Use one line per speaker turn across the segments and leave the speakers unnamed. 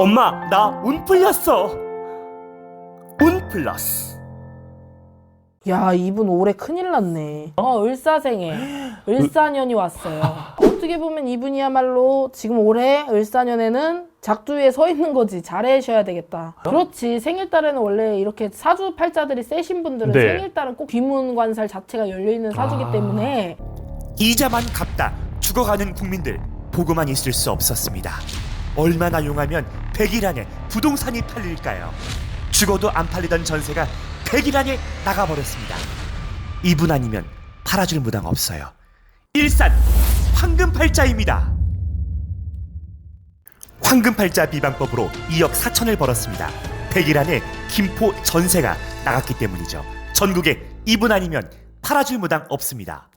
엄마 나 운 풀렸어 운 플러스
야 이분 올해 큰일 났네. 어 을사생에 을사년이 왔어요. 어떻게 보면 이분이야말로 지금 올해 을사년에는 작두에 서 있는 거지 잘해셔야 되겠다. 그렇지 생일달에는 원래 이렇게 사주 팔자들이 세신 분들은
네.
생일달은 꼭 귀문관살 자체가 열려 있는 사주기
아.
때문에
이자만 갚다 죽어가는 국민들 보고만 있을 수 없었습니다 얼마나 용하면 100일 안에 부동산이 팔릴까요? 죽어도 안 팔리던 전세가 100일 안에 나가버렸습니다. 이분 아니면 팔아줄 무당 없어요. 일산 황금팔자입니다. 황금팔자 비방법으로 2억 4천을 벌었습니다. 100일 안에 김포 전세가 나갔기 때문이죠. 전국에 이분 아니면 팔아줄 무당 없습니다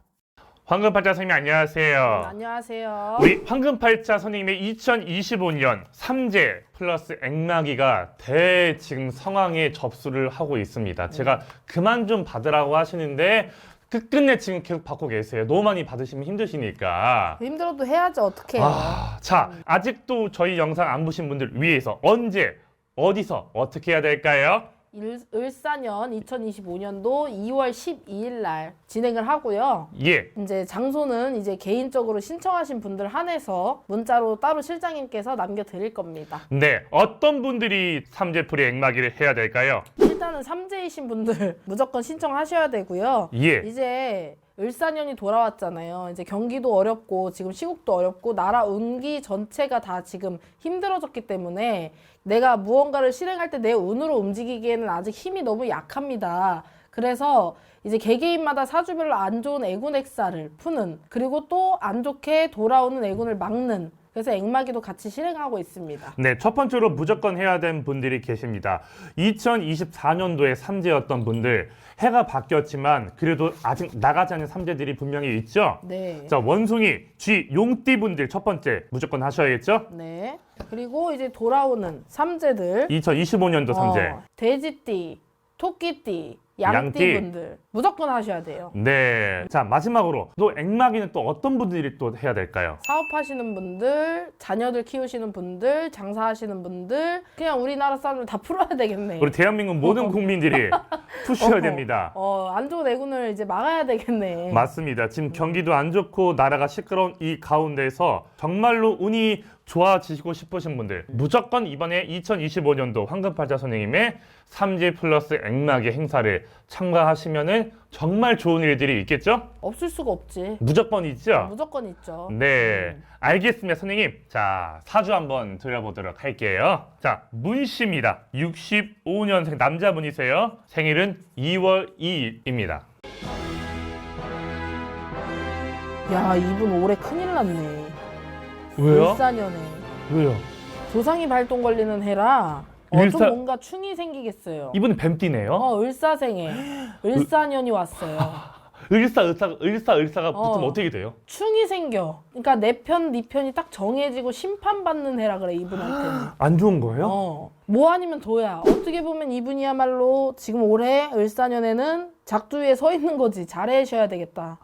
황금팔자 선생님 안녕하세요.
음, 안녕하세요.
우리 황금팔자 선생님의 2025년 삼재 플러스 액마기가 대 지금 상황에 접수를 하고 있습니다. 제가 그만 좀 받으라고 하시는데 끝끝내 지금 계속 받고 계세요. 너무 많이 받으시면 힘드시니까.
힘들어도 해야지 어떡해요.
아, 자, 아직도 저희 영상 안 보신 분들 위해서 언제, 어디서, 어떻게 해야 될까요?
일, 을사년 2025년도 2월 12일 날 진행을 하고요.
예,
이제 장소는 이제 개인적으로 신청하신 분들 한해서 문자로 따로 실장님께서 남겨 드릴 겁니다.
네, 어떤 분들이 삼재풀이 액마기를 해야 될까요?
일단은 삼재이신 분들 무조건 신청하셔야 되고요.
예,
이제 을사년이 돌아왔잖아요. 이제 경기도 어렵고 지금 시국도 어렵고 나라 운기 전체가 다 지금 힘들어졌기 때문에 내가 무언가를 실행할 때 내 운으로 움직이기에는 아직 힘이 너무 약합니다. 그래서 이제 개개인마다 사주별로 안 좋은 애군 액사를 푸는 그리고 또 안 좋게 돌아오는 애군을 막는 그래서 액마기도 같이 실행하고 있습니다.
네, 첫 번째로 무조건 해야 되는 분들이 계십니다. 2024년도에 삼재였던 분들 해가 바뀌었지만 그래도 아직 나가지 않은 삼재들이 분명히 있죠.
네.
자, 원숭이, 쥐, 용띠 분들 첫 번째 무조건 하셔야겠죠?
네. 그리고 이제 돌아오는 삼재들
2025년도 삼재.
어, 돼지띠, 토끼띠,
양띠.
양띠 분들 무조건 하셔야 돼요.
네. 자, 마지막으로 또 액마기는 또 어떤 분들이 또 해야 될까요?
사업하시는 분들, 자녀들 키우시는 분들, 장사하시는 분들, 그냥 우리나라 사람들 다 풀어야 되겠네.
우리 대한민국 모든 국민들이 푸셔야
어허.
됩니다.
어, 안 좋은 애군을 이제 막아야 되겠네.
맞습니다. 지금 경기도 안 좋고 나라가 시끄러운 이 가운데서 정말로 운이 좋아지시고 싶으신 분들 무조건 이번에 2025년도 황금팔자 선생님의 삼재 플러스 액마기 행사를 참가하시면 은 정말 좋은 일들이 있겠죠?
없을 수가 없지.
무조건 있죠?
무조건 있죠.
네, 알겠습니다, 선생님. 자, 사주 한번 들어보도록 할게요. 자, 문씨입니다. 65년생 남자분이세요. 생일은 2월 2일입니다.
야, 이분 올해 큰일 났네.
왜요?
을사년에.
왜요?
조상이 발동 걸리는 해라. 어, 좀
일사-
뭔가 충이 생기겠어요.
이분은 뱀띠네요.
어, 을사생에. 을사년이 왔어요.
을사, 을사, 을사, 을사가
어.
붙으면 어떻게 돼요?
충이 생겨. 그러니까 내 편, 네 편이 딱 정해지고 심판받는 해라 그래, 이분한테는.
안 좋은 거예요?
어. 뭐 아니면 도야. 어떻게 보면 이분이야말로 지금 올해 을사년에는 작두에 서 있는 거지. 잘해셔야 되겠다.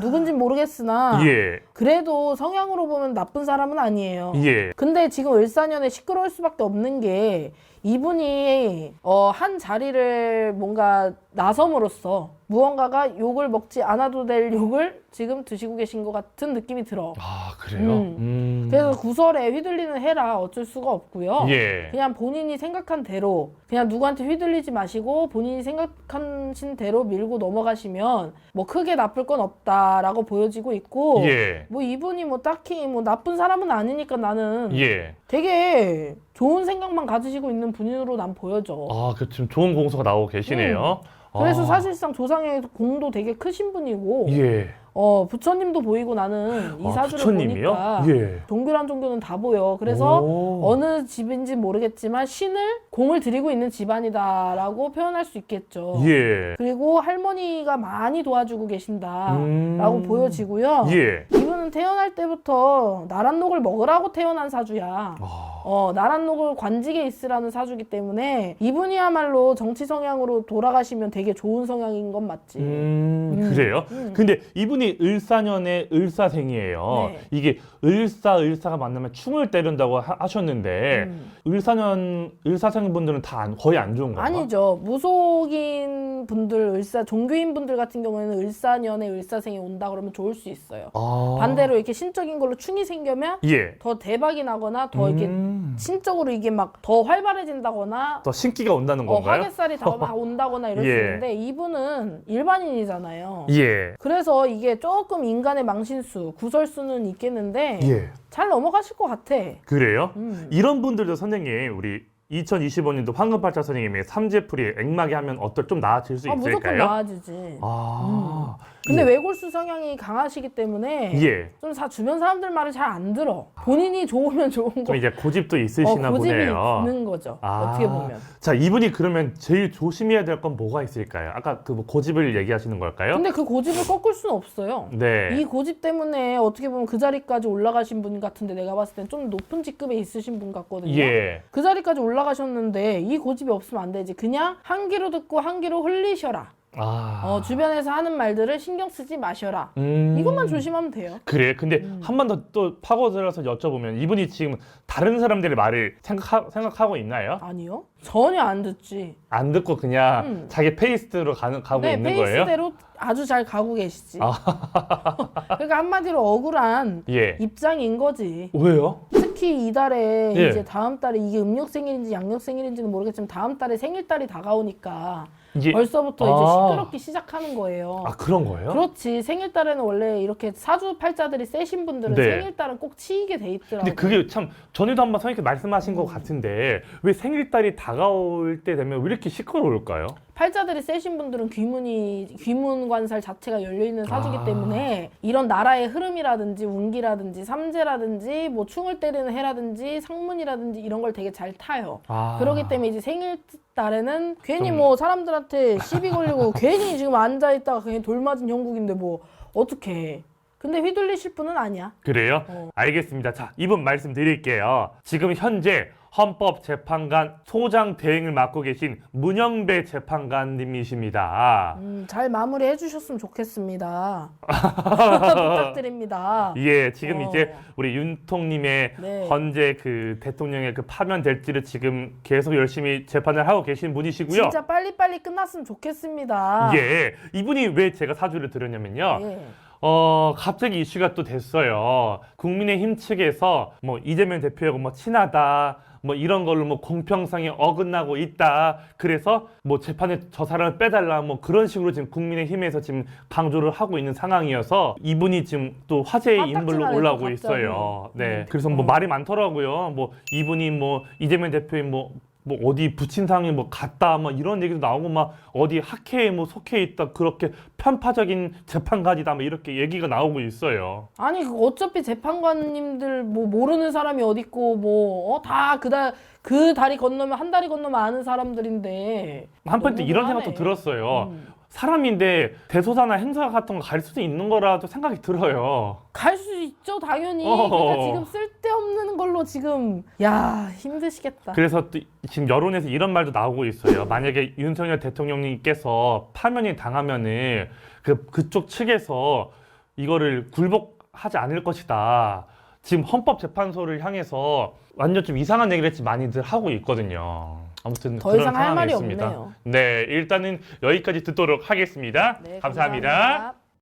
누군진 모르겠으나
예,
그래도 성향으로 보면 나쁜 사람은 아니에요.
예.
근데 지금 을사년에 시끄러울 수밖에 없는 게 이분이 어, 한 자리를 뭔가 나섬으로써 무언가가 욕을 먹지 않아도 될 욕을 지금 드시고 계신 것 같은 느낌이 들어.
아, 그래요?
음.
음.
그래서 구설에 휘둘리는 해라 어쩔 수가 없고요.
예.
그냥 본인이 생각한 대로 그냥 누구한테 휘둘리지 마시고 본인이 생각하신 대로 밀고 넘어가시면 뭐 크게 나쁠 건 없다라고 보여지고 있고
예.
뭐 이분이 뭐 딱히 뭐 나쁜 사람은 아니니까 나는
예.
되게 좋은 생각만 가지시고 있는 분으로 난 보여져.
아, 그 지금 좋은 공소가 나오고 계시네요.
그래서
아.
사실상 조상의 공도 되게 크신 분이고
예.
어 부처님도 보이고 나는 이
아,
사주를
부처님이요?
보니까
예.
종교란 종교는 다 보여. 그래서
오.
어느 집인지 모르겠지만 신을 공을 들이고 있는 집안이다라고 표현할 수 있겠죠.
예.
그리고 할머니가 많이 도와주고 계신다라고
음.
보여지고요.
예.
이분은 태어날 때부터 나란녹을 먹으라고 태어난 사주야.
아.
어, 나란녹을 관직에 있으라는 사주기 때문에 이분이야말로 정치 성향으로 돌아가시면 되게 좋은 성향인 건 맞지.
음,
음.
그래요?
음.
근데 이분이 을사년의 을사생이에요.
네.
이게 을사 을사가 만나면 충을 때린다고 하, 셨는데
음.
을사년 을사생 분들은 다 안- 거의 안 좋은 건가?
아니죠. 무속인 분들, 을사 종교인 분들 같은 경우에는 을사년에 을사생이 온다 그러면 좋을 수 있어요.
아.
반대로 이렇게 신적인 걸로 충이 생겨면
예.
더 대박이 나거나 더 이렇게
음.
신적으로 이게 막 더 활발해진다거나
더 신기가 온다는
어,
건가요?
화개살이 더막 온다거나 이럴 수
예.
있는데 이분은 일반인이잖아요.
예.
그래서 이게 조금 인간의 망신수, 구설수는 있겠는데
예.
잘 넘어가실 것 같아.
그래요?
음.
이런 분들도 선생님 우리 2025년도 황금팔자 선생님의 삼재풀이 액막이 하면 어떨 좀 나아질 수
아, 무조건
있을까요?
나아지지.
아.
근데
예.
외골수 성향이 강하시기 때문에
예.
좀 사, 주변 사람들 말을 잘 안 들어. 본인이 좋으면 좋은 거.
좀 이제 고집도
어,
있으시나
고집이
보네요.
있는 거죠.
아.
어떻게 보면.
자, 이분이 그러면 제일 조심해야 될 건 뭐가 있을까요? 아까 그뭐 고집을 얘기하시는 걸까요?
근데 그 고집을 꺾을 수는 없어요.
네.
이 고집 때문에 어떻게 보면 그 자리까지 올라가신 분 같은데 내가 봤을 땐 좀 높은 직급에 있으신 분 같거든요.
예.
그 자리까지 올라 가셨는데 이 고집이 없으면 안 되지. 그냥 한 귀로 듣고 한 귀로 흘리셔라.
아.
어, 주변에서 하는 말들을 신경 쓰지 마셔라.
음.
이것만 조심하면 돼요.
그래. 근데
음.
한번 더 또 파고들어서 여쭤보면 이분이 지금 다른 사람들의 말을 생각하, 생각하고 있나요?
아니요. 전혀 안 듣지.
안 듣고 그냥
음.
자기 페이스로 가는, 가고
네,
있는 거예요?
페이스대로 아주 잘 가고 계시지.
아.
그러니까 한마디로 억울한
예.
입장인 거지.
왜요?
특히 이달에
예.
이제 다음 달에 이게 음력 생일인지 양력 생일인지는 모르겠지만 다음 달에 생일달이 다가오니까
이게
벌써부터 이제
아.
시끄럽기 시작하는 거예요.
아 그런 거예요?
그렇지 생일달에는 원래 이렇게 사주 팔자들이 세신 분들은
네.
생일달은 꼭 치이게 돼 있더라고.
근데 그게 참 전에도 한번 선생님께 말씀하신
음.
것 같은데 왜 생일달이 다가올 때 되면 왜 이렇게 시끄러울까요?
팔자들이 세신 분들은 귀문이 귀문 관살 자체가 열려 있는 사주기
아.
때문에 이런 나라의 흐름이라든지 운기라든지 삼재라든지 뭐 충을 때리는 해라든지 상문이라든지 이런 걸 되게 잘 타요.
아.
그렇기 때문에 이제 생일 달에는 괜히
좀-
뭐 사람들한테 시비 걸리고 괜히 지금 앉아 있다가 그냥 돌 맞은 형국인데 뭐 어떻게 해. 근데 휘둘리실 분은 아니야.
그래요?
어.
알겠습니다. 자, 이분 말씀드릴게요. 지금 현재 헌법재판관 소장 대행을 맡고 계신 문영배 재판관님이십니다.
음, 잘 마무리해 주셨으면 좋겠습니다. 부탁드립니다.
예, 지금
어.
이제 우리 윤통님의
네.
현재 그 대통령의 그 파면 될지를 지금 계속 열심히 재판을 하고 계신 분이시고요.
진짜 빨리빨리 끝났으면 좋겠습니다.
예, 이분이 왜 제가 사주를 드렸냐면요.
예.
어, 갑자기 이슈가 또 됐어요. 국민의힘 측에서 뭐 이재명 대표하고 뭐 친하다. 뭐 이런 걸로 뭐 공평성이 어긋나고 있다. 그래서 뭐 재판에 저 사람을 빼달라. 뭐 그런 식으로 지금 국민의힘에서 지금 강조를 하고 있는 상황이어서 이분이 지금 또 화제의 인물로 올라오고. 있어요. 네.
음.
그래서 뭐
어.
말이 많더라고요. 뭐 이분이 뭐 이재명 대표의 뭐 뭐 어디 부친 상이 뭐 같다 뭐 이런 얘기도 나오고 막 어디 학회에 뭐 속해 있다 그렇게 편파적인 재판관이다 뭐 이렇게 얘기가 나오고 있어요.
아니 그 어차피 재판관님들 뭐 모르는 사람이 어딨고 뭐다 그다 그 다리 건너면 한 다리 건너면 아는 사람들인데
한편 때 이런
너무하네.
생각도 들었어요.
음.
사람인데 대소사나 행사 같은 거 갈 수도 있는 거라도 생각이 들어요.
갈 수 있죠 당연히
어허.
그러니까 지금 쓸데없는 걸로 지금 야 힘드시겠다
그래서 또 지금 여론에서 이런 말도 나오고 있어요. 만약에 윤석열 대통령님께서 파면이 당하면은 그 그쪽 측에서 이거를 굴복하지 않을 것이다. 지금 헌법재판소를 향해서 완전 좀 이상한 얘기를 했지 많이들 하고 있거든요. 아무튼
더
그런
이상 할
상황이
말이
있습니다.
없네요.
네, 일단은 여기까지 듣도록 하겠습니다.
네. 감사합니다.